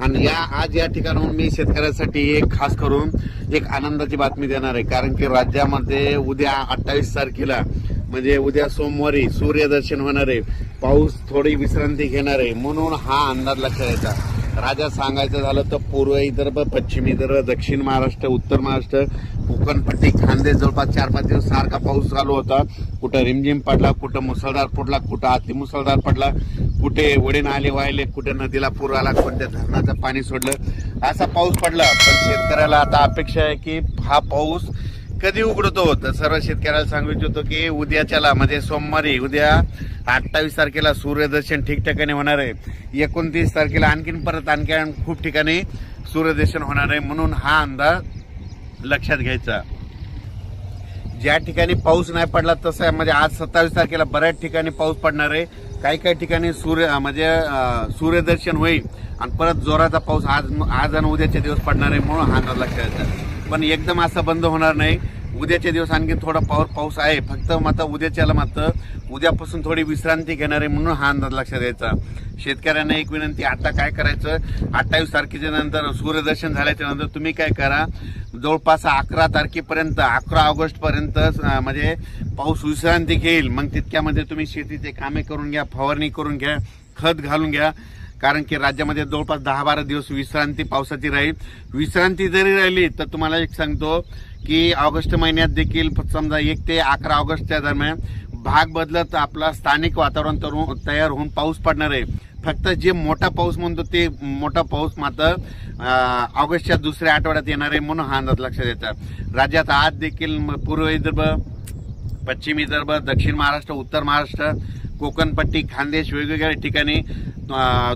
आणि या आज या ठिकाणाहून मी शेतकऱ्यांसाठी एक खास करून एक आनंदाची बातमी देणार आहे. कारण की राज्यामध्ये उद्या अठ्ठावीस तारखेला म्हणजे उद्या सोमवारी सूर्यदर्शन होणार आहे. पाऊस थोडी विश्रांती घेणार आहे. म्हणून हा अंदाज लक्षात येतात राजा सांगायचं झालं तर पूर्व विदर्भ पश्चिम विदर्भ दक्षिण महाराष्ट्र उत्तर महाराष्ट्र कोकणपट्टी खांदे जवळपास चार पाच दिवस सारखा पाऊस चालू होता. कुठं रिमझिम पडला कुठं मुसळधार पडला कुठं अति मुसळधार पडला कुठे वडे नाले वाहिले कुठे नदीला पूर आला कोणत्या धरणाचं पाणी सोडलं असा पाऊस पडला. पण शेतकऱ्याला आता अपेक्षा आहे की हा पाऊस कधी उघडतो? तर सर्व शेतकऱ्याला सांगू इच्छितो की उद्याच्याला म्हणजे सोमवारी उद्या अठ्ठावीस तारखेला सूर्यदर्शन ठिकठिकाणी होणार आहे. एकोणतीस तारखेला आणखीन परत आणखी खूप ठिकाणी सूर्यदर्शन होणार आहे म्हणून हा अंदाज लक्षात घ्यायचा. ज्या ठिकाणी पाऊस नाही पडला तसं आहे म्हणजे आज सत्तावीस तारखेला बऱ्याच ठिकाणी पाऊस पडणार आहे. काही काही ठिकाणी सूर्य म्हणजे सूर्यदर्शन होईल आणि परत जोराचा पाऊस आज आज आणि उद्याचे दिवस पडणार आहे म्हणून हा अंदाज लक्षात घ्यायचा. पण एकदम असं बंद होणार नाही. उद्याचे दिवस आणखी थोडा पावर पाऊस आहे. फक्त मात्र उद्याच्याला मात्र उद्यापासून थोडी विश्रांती घेणार आहे म्हणून हा अंदाज लक्षात द्यायचा शेतकऱ्यांना एक विनंती आता काय करायचं? अठ्ठावीस तारखेच्या नंतर सूर्यदर्शन झाल्याच्यानंतर तुम्ही काय करा? जवळपास अकरा तारखेपर्यंत अकरा ऑगस्टपर्यंत म्हणजे पाऊस विश्रांती घेईल. मग तितक्यामध्ये तुम्ही शेतीचे कामे करून घ्या फवारणी करून घ्या खत घालून घ्या. कारण की राज्यामध्ये जवळपास दहा बारा दिवस विश्रांती पावसाची राहील. विश्रांती जरी राहिली तर तुम्हाला एक सांगतो की ऑगस्ट महिन्यात देखील समजा एक ते अकरा ऑगस्टच्या दरम्यान भाग बदलत आपला स्थानिक वातावरण तयार होऊन पाऊस पडणार आहे. फक्त जे मोठा पाऊस म्हणतो ते मोठा पाऊस मात्र ऑगस्टच्या दुसऱ्या आठवड्यात येणार आहे म्हणून हा अंदाज लक्षात येतात राज्यात आज देखील म- पूर्व विदर्भ पश्चिम विदर्भ दक्षिण महाराष्ट्र उत्तर महाराष्ट्र कोकणपट्टी खानदेश वेगवेगळ्या ठिकाणी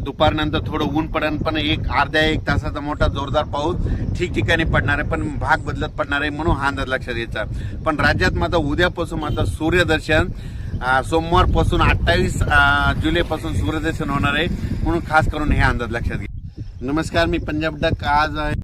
दुपारनंतर थोडं ऊन पडेल पण एक अर्ध्या एक तासाचा मोठा जोरदार पाऊस ठिकठिकाणी पडणार आहे पण भाग बदलत पडणार आहे म्हणून हा अंदाज लक्षात घ्यायचा. पण राज्यात मात्र उद्यापासून मात्र सूर्यदर्शन सोमवारपासून अठ्ठावीस जुलैपासून सूर्यदर्शन होणार आहे म्हणून खास करून हे अंदाज लक्षात घ्या. नमस्कार मी पंजाब डक. आज आहे